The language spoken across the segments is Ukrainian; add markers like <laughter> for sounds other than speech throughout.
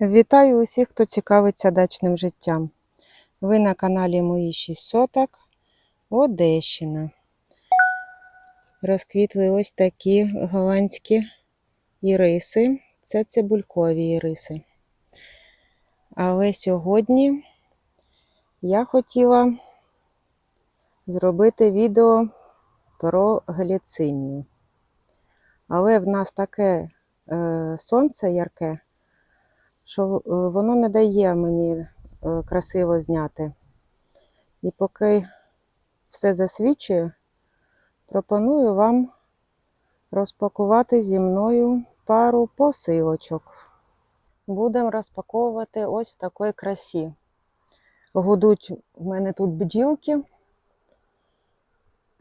Вітаю усіх, хто цікавиться дачним життям. Ви на каналі Мої 6 соток Одещина. Розквітли ось такі голландські іриси. Це цибулькові іриси. Але сьогодні я хотіла зробити відео про гліцинію. Але в нас таке е, сонце ярке, що е, воно не дає мені е, красиво зняти. І поки все засвічує, пропоную вам розпакувати зі мною пару посилочок. Будемо розпаковувати ось в такій красі. Гудуть в мене тут бджілки.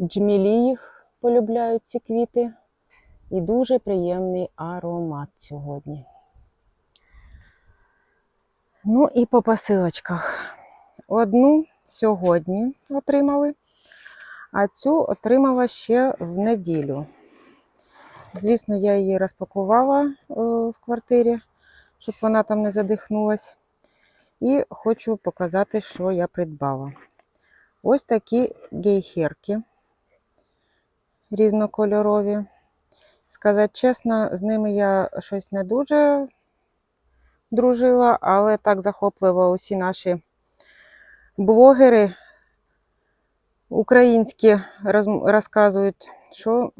Джмілі їх полюбляють ці квіти. І дуже приємний аромат сьогодні. Ну і по посилочках. Одну сьогодні отримали, а цю отримала ще в неділю. Звісно, я її розпакувала е, в квартирі, щоб вона там не задихнулась. І хочу показати, що я придбала. Ось такі гейхерки різнокольорові. Сказати чесно, з ними я щось не дуже дружила, але так захопливо усі наші блогери українські роз- розказують, що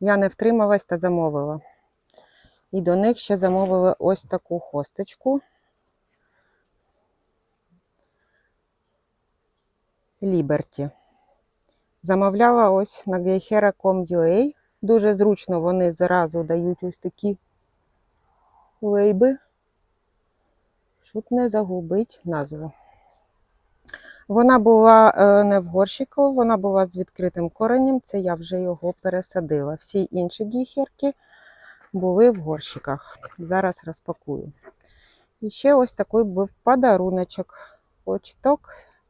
я не втрималась та замовила. І до них ще замовила ось таку хосточку. Liberty. Замовляла ось на gayhera.com.ua. Дуже зручно вони зразу дають ось такі лейби, щоб не загубити назву. Вона була е, не в горщику, вона була з відкритим коренем, це я вже його пересадила. Всі інші гіхерки були в горщиках. Зараз розпакую. І ще ось такий був подаруночок. Очток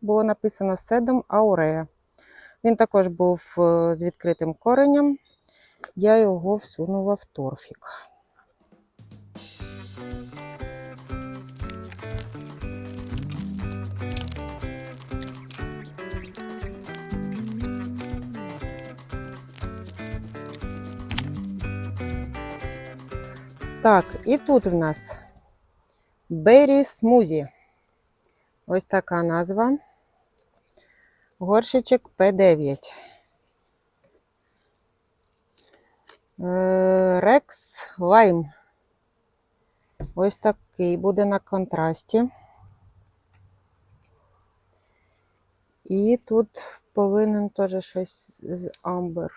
було написано Седом Аурея. Він також був е, з відкритим коренем. Я його всунула в торфік. Так, і тут в нас Berry Smoothie. Ось така назва. Горшичок П9. Рекс Лайм. Ось такий буде на контрасті. І тут повинен теж щось з амбер.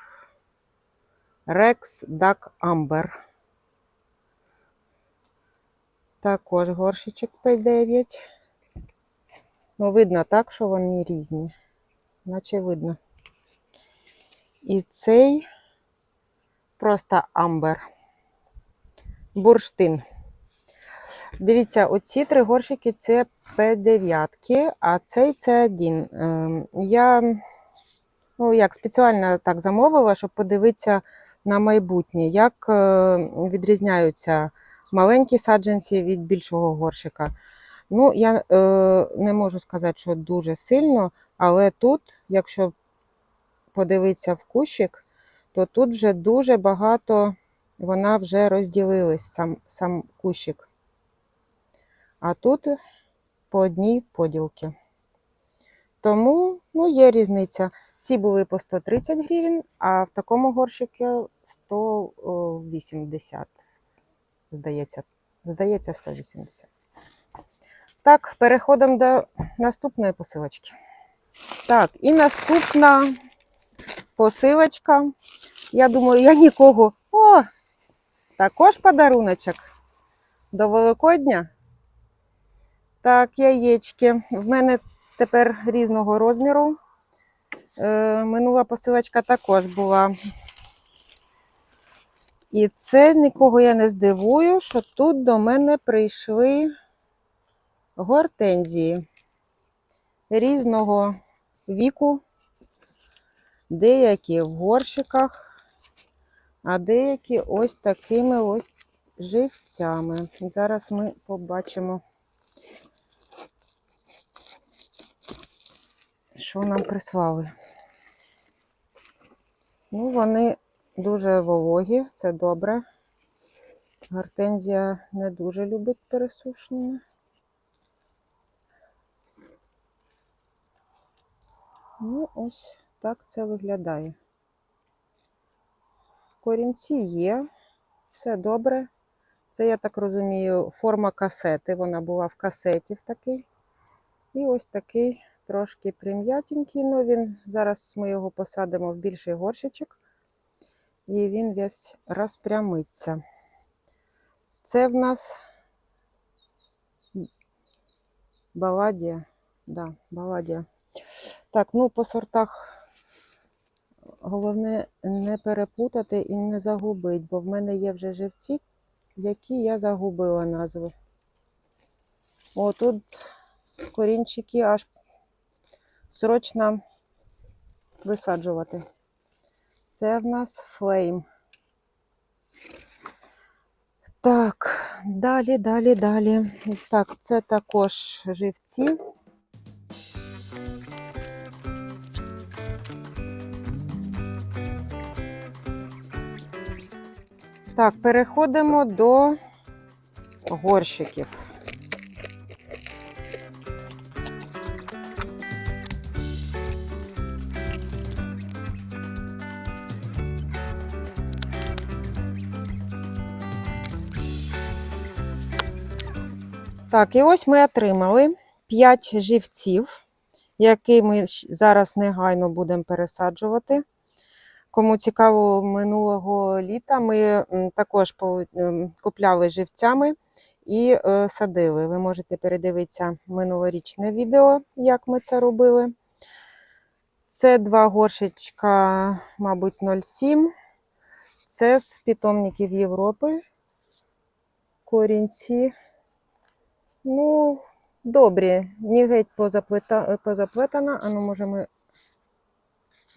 Рекс Дак Амбер. Також горшичок П9. Ну, видно так, що вони різні. Наче видно. І цей просто амбер. Бурштин. Дивіться, оці три горщики це П9, а цей це 1. Ем, Я ну, як спеціально так замовила, щоб подивитися на майбутнє, як е, відрізняються маленькі саджанці від більшого горщика. Ну, я е, не можу сказати, що дуже сильно, але тут, якщо подивитися в кущик, то тут вже дуже багато вона вже розділилась, сам, сам кущик. А тут по одній поділки. Тому ну, є різниця. Ці були по 130 гривень, а в такому горщику 180. Здається, здається, 180. Так, переходимо до наступної посилочки. Так, і наступна посилочка. Я думаю, я нікого. О! Також подаруночок до Великодня. Так, яєчки. В мене тепер різного розміру. Е, минула посилочка також була. І це нікого я не здивую, що тут до мене прийшли гортензії різного віку, деякі в горщиках, а деякі ось такими ось живцями. Зараз ми побачимо, що нам прислали. Ну, вони дуже вологі, це добре. Гортензія не дуже любить пересушення. Ну, ось так це виглядає. Корінці є, все добре. Це, я так розумію, форма касети. Вона була в касеті в такий. І ось такий трошки прим'ятенький, але він зараз ми його посадимо в більший горщичок, і він весь розпрямиться. Це в нас баладія. Да, баладія. Так, ну по сортах головне не переплутати і не загубити, бо в мене є вже живці, які я загубила назви. О, тут корінчики аж срочно висаджувати. Це в нас флейм. Так, далі, далі, далі. Так, це також живці. Так, переходимо до горщиків. Так, і ось ми отримали 5 живців, які ми зараз негайно будемо пересаджувати. Кому цікаво, минулого літа ми також ем, купляли живцями і е, садили. Ви можете передивитися минулорічне відео, як ми це робили. Це два горшечка, мабуть, 0,7. Це з питомників Європи. Корінці. Ну, добрі. Не геть позаплета... позаплетана. А ну, може, ми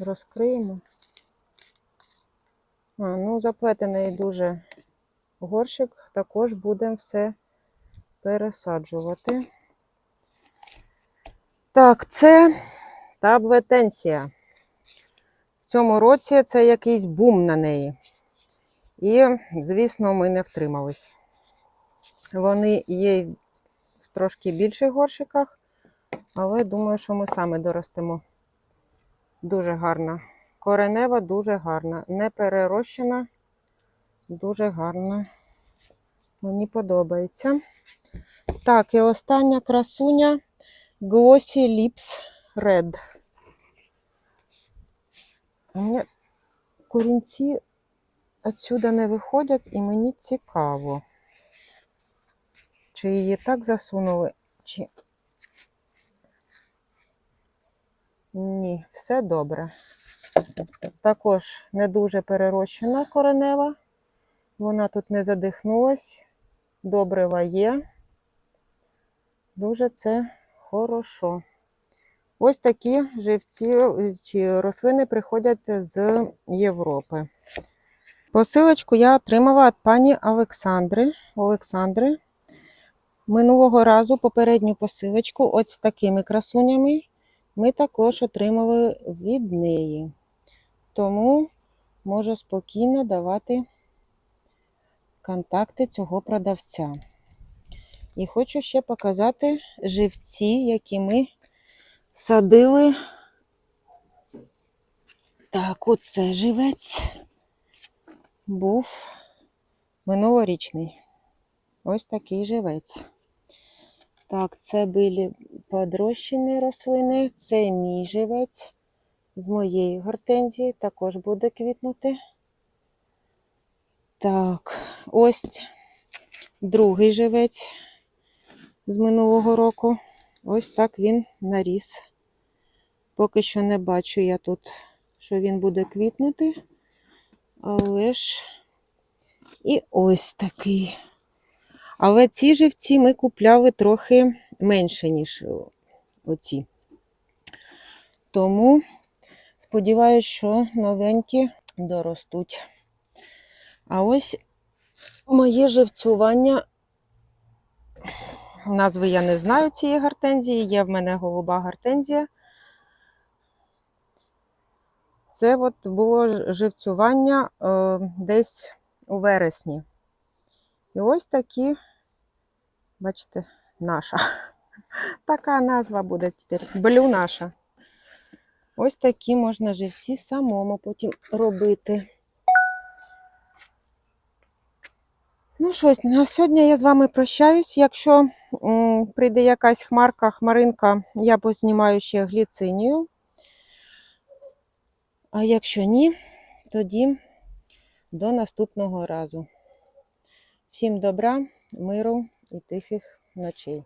розкриємо. А, ну, заплетений дуже горщик. Також будемо все пересаджувати. Так, це таблетенція. В цьому році це якийсь бум на неї. І, звісно, ми не втримались. Вони є в трошки більших горщиках, але думаю, що ми саме доростемо. Дуже гарна. Коренева дуже гарна. Не перерощена, дуже гарна. Мені подобається. Так, і остання красуня Glossy Lips Red. У мене корінці отсюда не виходять, і мені цікаво. Чи її так засунули, чи. Ні, все добре. Також не дуже перерощена коренева. Вона тут не задихнулась. Добрива є. Дуже це хорошо. Ось такі живці чи рослини приходять з Європи. Посилочку я отримала від пані Олександри. Олександри. Минулого разу попередню посилочку ось з такими красунями ми також отримали від неї. Тому можу спокійно давати контакти цього продавця. І хочу ще показати живці, які ми садили. Так, оце живець був минулорічний. Ось такий живець. Так, це були подрощені рослини. Це мій живець з моєї гортензії. Також буде квітнути. Так, ось другий живець з минулого року. Ось так він наріс. Поки що не бачу я тут, що він буде квітнути. Але ж і ось такий. Але ці живці ми купляли трохи менше, ніж оці. Тому сподіваюся, що новенькі доростуть. А ось моє живцювання. Назви я не знаю цієї гортензії, є в мене голуба гортензія. Це от було живцювання е, десь у вересні. І ось такі, бачите, наша. <laughs> Така назва буде тепер. Блю наша. Ось такі можна живці самому потім робити. Ну, щось, на сьогодні я з вами прощаюсь. Якщо м, прийде якась хмарка, хмаринка, я познімаю ще гліцинію. А якщо ні, тоді до наступного разу. Всім добра, миру і тихих ночей.